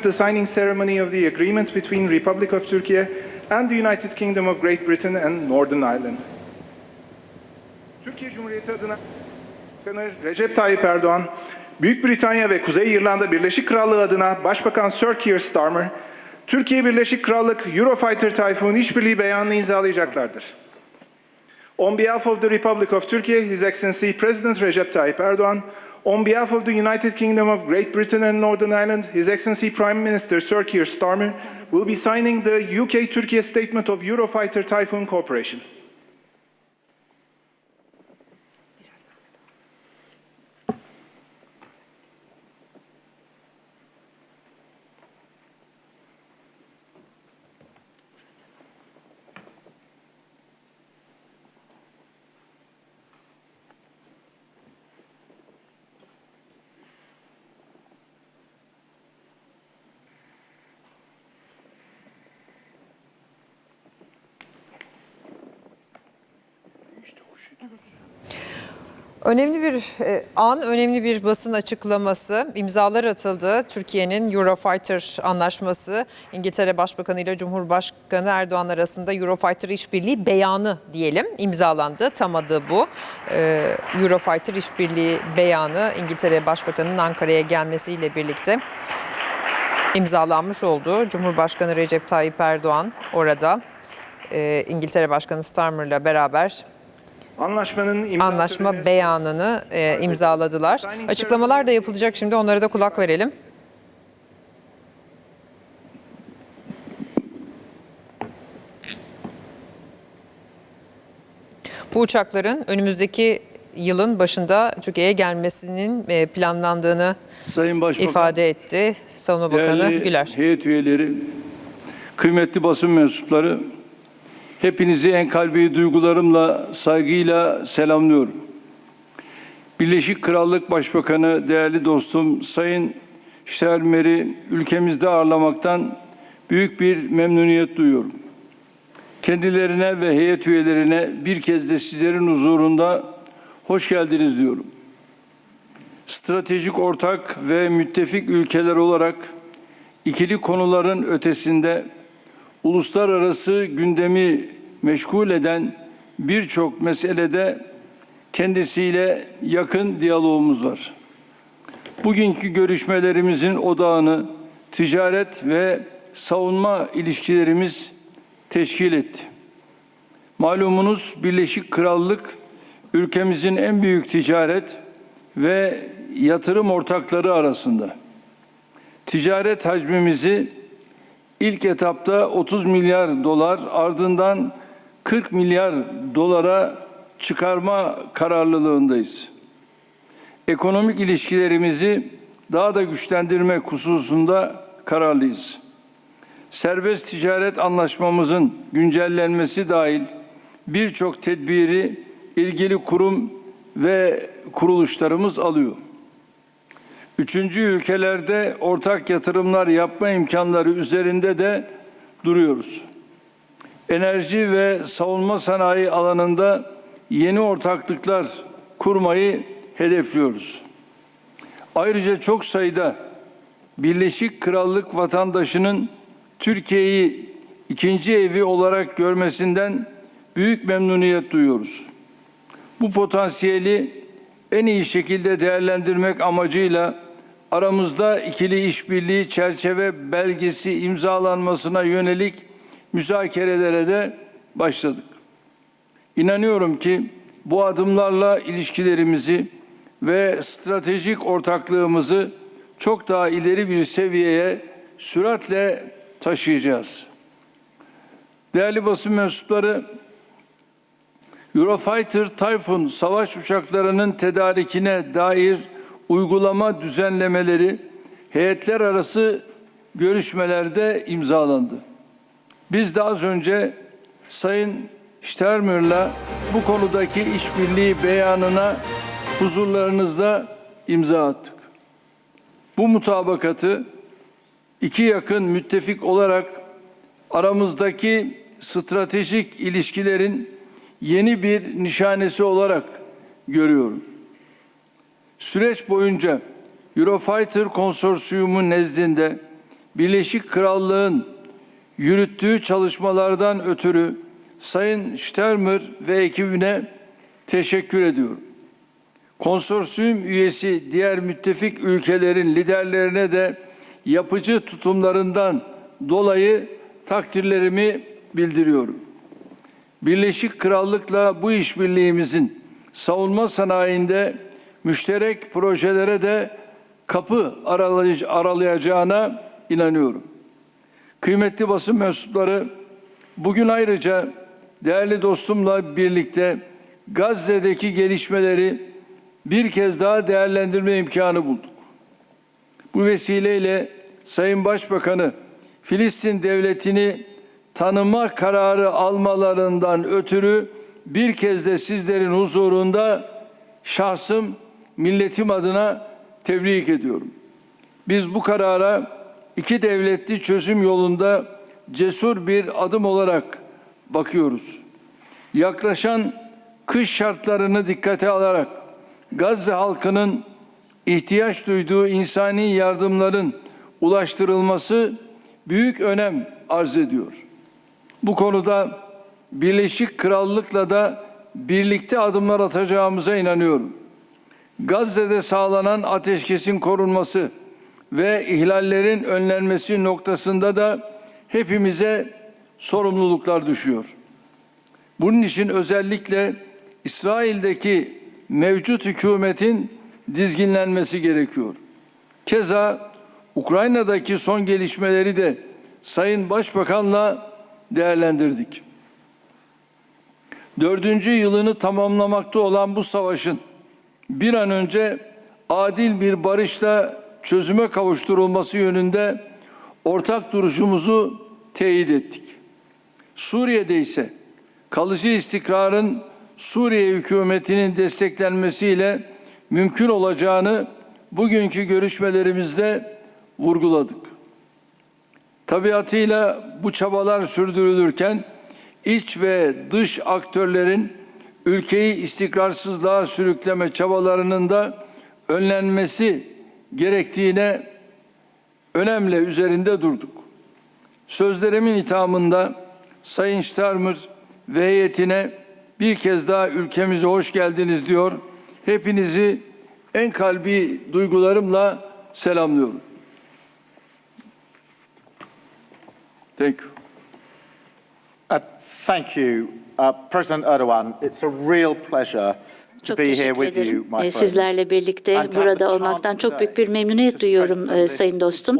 witnessed the signing ceremony of the agreement between Republic of Turkey and the United Kingdom of Great Britain and Northern Ireland. Türkiye Cumhuriyeti adına Recep Tayyip Erdoğan, Büyük Britanya ve Kuzey İrlanda Birleşik Krallığı adına Başbakan Sir Keir Starmer, Türkiye Birleşik Krallık Eurofighter Typhoon işbirliği beyanını imzalayacaklardır. On behalf of the Republic of Turkey, His Excellency President Recep Tayyip Erdoğan, on behalf of the United Kingdom of Great Britain and Northern Ireland, His Excellency Prime Minister Sir Keir Starmer will be signing the UK-Turkey Statement of Eurofighter Typhoon Cooperation. Önemli bir e, an, önemli bir basın açıklaması. İmzalar atıldı. Türkiye'nin Eurofighter anlaşması, İngiltere Başbakanı ile Cumhurbaşkanı Erdoğan arasında Eurofighter işbirliği beyanı diyelim imzalandı. Tam adı bu. Ee, Eurofighter işbirliği beyanı İngiltere Başbakanı'nın Ankara'ya gelmesiyle birlikte imzalanmış oldu. Cumhurbaşkanı Recep Tayyip Erdoğan orada e, İngiltere Başkanı Starmer'la beraber Anlaşmanın imza anlaşma beyanını e, imzaladılar. Açıklamalar da yapılacak şimdi onlara da kulak verelim. Bu uçakların önümüzdeki yılın başında Türkiye'ye gelmesinin e, planlandığını Sayın Başbakan, ifade etti Savunma Bakanı Güler. heyet üyeleri, kıymetli basın mensupları, hepinizi en kalbi duygularımla, saygıyla selamlıyorum. Birleşik Krallık Başbakanı, değerli dostum Sayın Steinmeier'i ülkemizde ağırlamaktan büyük bir memnuniyet duyuyorum. Kendilerine ve heyet üyelerine bir kez de sizlerin huzurunda hoş geldiniz diyorum stratejik ortak ve müttefik ülkeler olarak ikili konuların ötesinde uluslararası gündemi meşgul eden birçok meselede kendisiyle yakın diyalogumuz var. Bugünkü görüşmelerimizin odağını ticaret ve savunma ilişkilerimiz teşkil etti. Malumunuz Birleşik Krallık ülkemizin en büyük ticaret ve yatırım ortakları arasında. Ticaret hacmimizi ilk etapta 30 milyar dolar ardından 40 milyar dolara çıkarma kararlılığındayız. Ekonomik ilişkilerimizi daha da güçlendirmek hususunda kararlıyız. Serbest ticaret anlaşmamızın güncellenmesi dahil birçok tedbiri ilgili kurum ve kuruluşlarımız alıyor. Üçüncü ülkelerde ortak yatırımlar yapma imkanları üzerinde de duruyoruz. Enerji ve savunma sanayi alanında yeni ortaklıklar kurmayı hedefliyoruz. Ayrıca çok sayıda Birleşik Krallık vatandaşının Türkiye'yi ikinci evi olarak görmesinden büyük memnuniyet duyuyoruz. Bu potansiyeli en iyi şekilde değerlendirmek amacıyla aramızda ikili işbirliği çerçeve belgesi imzalanmasına yönelik müzakerelere de başladık. İnanıyorum ki bu adımlarla ilişkilerimizi ve stratejik ortaklığımızı çok daha ileri bir seviyeye süratle taşıyacağız. Değerli basın mensupları, Eurofighter Typhoon savaş uçaklarının tedarikine dair uygulama düzenlemeleri heyetler arası görüşmelerde imzalandı. Biz de az önce Sayın Steinmeier'la bu konudaki işbirliği beyanına huzurlarınızda imza attık. Bu mutabakatı iki yakın müttefik olarak aramızdaki stratejik ilişkilerin yeni bir nişanesi olarak görüyorum. Süreç boyunca Eurofighter konsorsiyumu nezdinde Birleşik Krallığın yürüttüğü çalışmalardan ötürü Sayın Stürmer ve ekibine teşekkür ediyorum. Konsorsiyum üyesi diğer müttefik ülkelerin liderlerine de yapıcı tutumlarından dolayı takdirlerimi bildiriyorum. Birleşik Krallık'la bu işbirliğimizin savunma sanayinde müşterek projelere de kapı aralay- aralayacağına inanıyorum. Kıymetli basın mensupları, bugün ayrıca değerli dostumla birlikte Gazze'deki gelişmeleri bir kez daha değerlendirme imkanı bulduk. Bu vesileyle Sayın Başbakanı Filistin devletini tanıma kararı almalarından ötürü bir kez de sizlerin huzurunda şahsım, milletim adına tebrik ediyorum. Biz bu karara iki devletli çözüm yolunda cesur bir adım olarak bakıyoruz. Yaklaşan kış şartlarını dikkate alarak Gazze halkının ihtiyaç duyduğu insani yardımların ulaştırılması büyük önem arz ediyor. Bu konuda Birleşik Krallık'la da birlikte adımlar atacağımıza inanıyorum. Gazze'de sağlanan ateşkesin korunması ve ihlallerin önlenmesi noktasında da hepimize sorumluluklar düşüyor. Bunun için özellikle İsrail'deki mevcut hükümetin dizginlenmesi gerekiyor. Keza Ukrayna'daki son gelişmeleri de Sayın Başbakan'la değerlendirdik. Dördüncü yılını tamamlamakta olan bu savaşın bir an önce adil bir barışla çözüme kavuşturulması yönünde ortak duruşumuzu teyit ettik. Suriye'de ise kalıcı istikrarın Suriye hükümetinin desteklenmesiyle mümkün olacağını bugünkü görüşmelerimizde vurguladık. Tabiatıyla bu çabalar sürdürülürken iç ve dış aktörlerin ülkeyi istikrarsızlığa sürükleme çabalarının da önlenmesi gerektiğine önemli üzerinde durduk. Sözlerimin ithamında Sayın Starmer ve heyetine bir kez daha ülkemize hoş geldiniz diyor. Hepinizi en kalbi duygularımla selamlıyorum. Thank you. Uh, Thank you, Uh, President Erdogan. It's a real pleasure Çok teşekkür ederim. Ee. Sizlerle birlikte burada olmaktan çok büyük bir memnuniyet duyuyorum e, this sayın dostum.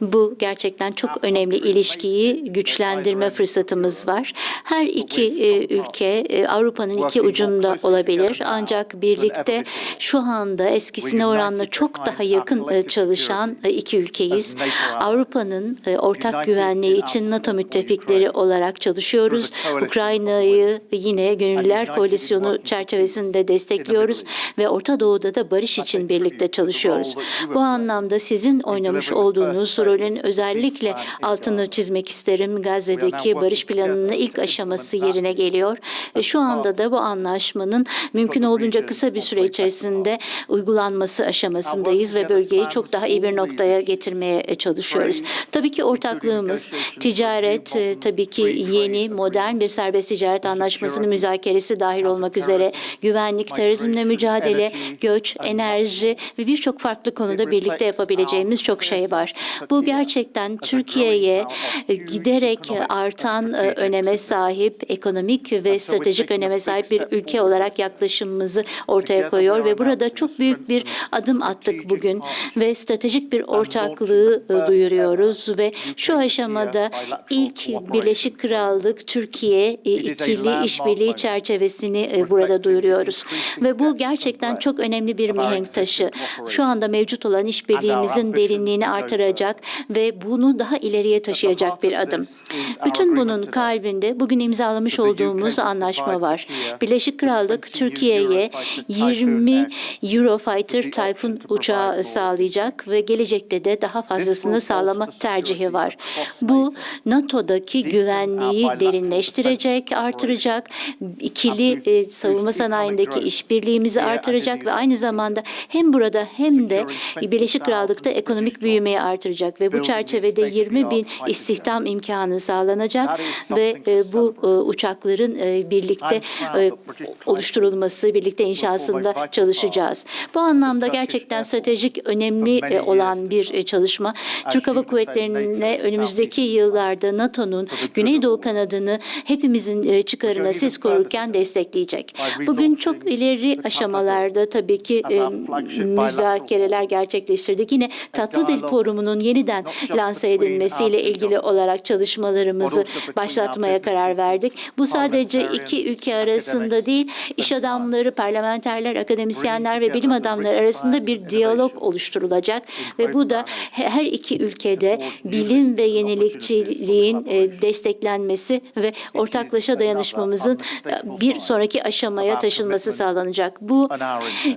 Bu gerçekten çok önemli ilişkiyi güçlendirme fırsatımız var. Her iki e, ülke e, Avrupa'nın iki ucunda olabilir ancak birlikte şu anda eskisine oranla çok daha yakın e, çalışan e, iki ülkeyiz. Avrupa'nın e, ortak güvenliği için NATO müttefikleri olarak çalışıyoruz. Ukrayna'yı yine Gönüllüler Koalisyonu çerçevesinde destekliyoruz ve Orta Doğu'da da barış için birlikte çalışıyoruz. Bu anlamda sizin oynamış olduğunuz rolün özellikle altını çizmek isterim. Gazze'deki barış planının ilk aşaması yerine geliyor. Ve şu anda da bu anlaşmanın mümkün olduğunca kısa bir süre içerisinde uygulanması aşamasındayız ve bölgeyi çok daha iyi bir noktaya getirmeye çalışıyoruz. Tabii ki ortaklığımız ticaret, e, tabii ki yeni, modern bir serbest ticaret anlaşmasının müzakeresi dahil olmak üzere güvenlik, terörizmle mücadele, göç, enerji ve birçok farklı konuda birlikte yapabileceğimiz çok şey var. Bu gerçekten Türkiye'ye e, giderek artan e, öneme sahip, ekonomik ve stratejik öneme sahip bir ülke olarak yaklaşımımızı ortaya koyuyor ve burada çok büyük bir adım attık bugün ve stratejik bir ortaklığı e, duyuruyoruz ve şu aşamada ilk Birleşik Krallık Türkiye ikili işbirliği çerçevesini burada duyuruyoruz ve bu gerçekten çok önemli bir mihenk taşı. Şu anda mevcut olan işbirliğimizin derinliğini artıracak ve bunu daha ileriye taşıyacak bir adım. Bütün bunun kalbinde bugün imzalamış olduğumuz anlaşma var. Birleşik Krallık Türkiye'ye 20 Eurofighter Typhoon uçağı sağlayacak ve gelecekte de daha fazlasını sağlama tercihi var. Bu NATO'daki güvenliği derinleştirecek, artıracak, ikili e, savunma sanayindeki arasındaki işbirliğimizi artıracak ve aynı zamanda hem burada hem de Birleşik Krallık'ta ekonomik büyümeyi artıracak ve bu çerçevede 20 bin istihdam imkanı sağlanacak ve e, bu e, uçakların e, birlikte oluşturulması, birlikte inşasında çalışacağız. Bu anlamda gerçekten stratejik önemli olan bir çalışma. Türk Hava Kuvvetleri'ne önümüzdeki yıllarda NATO'nun Güneydoğu kanadını hepimizin çıkarına ses korurken destekleyecek. Bugün çok ileri aşamalarda tabii ki e, müzakereler gerçekleştirdik. Yine tatlı dil forumunun yeniden lanse edilmesiyle ilgili olarak çalışmalarımızı başlatmaya karar verdik. Bu sadece iki ülke arasında değil, iş adamları, parlamenterler, akademisyenler ve bilim adamları arasında bir diyalog oluşturulacak ve bu da he- her iki ülkede bilim ve yenilikçiliğin e, desteklenmesi ve ortaklaşa dayanışmamızın e, bir sonraki aşamaya taşınması sağlanacak. Bu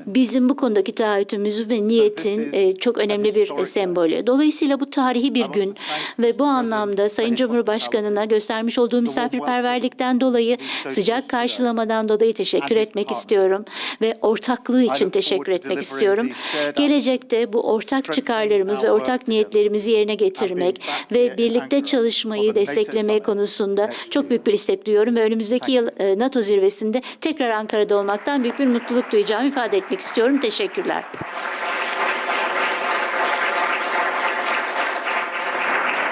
bizim bu konudaki taahhütümüzü ve niyetin e, çok önemli bir sembolü. Dolayısıyla bu tarihi bir gün ve bu anlamda Sayın Cumhurbaşkanı'na göstermiş olduğu misafirperverlikten dolayı, sıcak karşılamadan dolayı teşekkür etmek istiyorum ve ortaklığı için teşekkür etmek istiyorum. Gelecekte bu ortak çıkarlarımız ve ortak niyetlerimizi yerine getirmek ve birlikte çalışmayı desteklemek konusunda çok büyük bir istek duyuyorum ve önümüzdeki yıl e, NATO zirvesinde tekrar Ankara'da olmaktan büyük bir mutluluk duyacağımı ifade etmek istiyorum. Teşekkürler.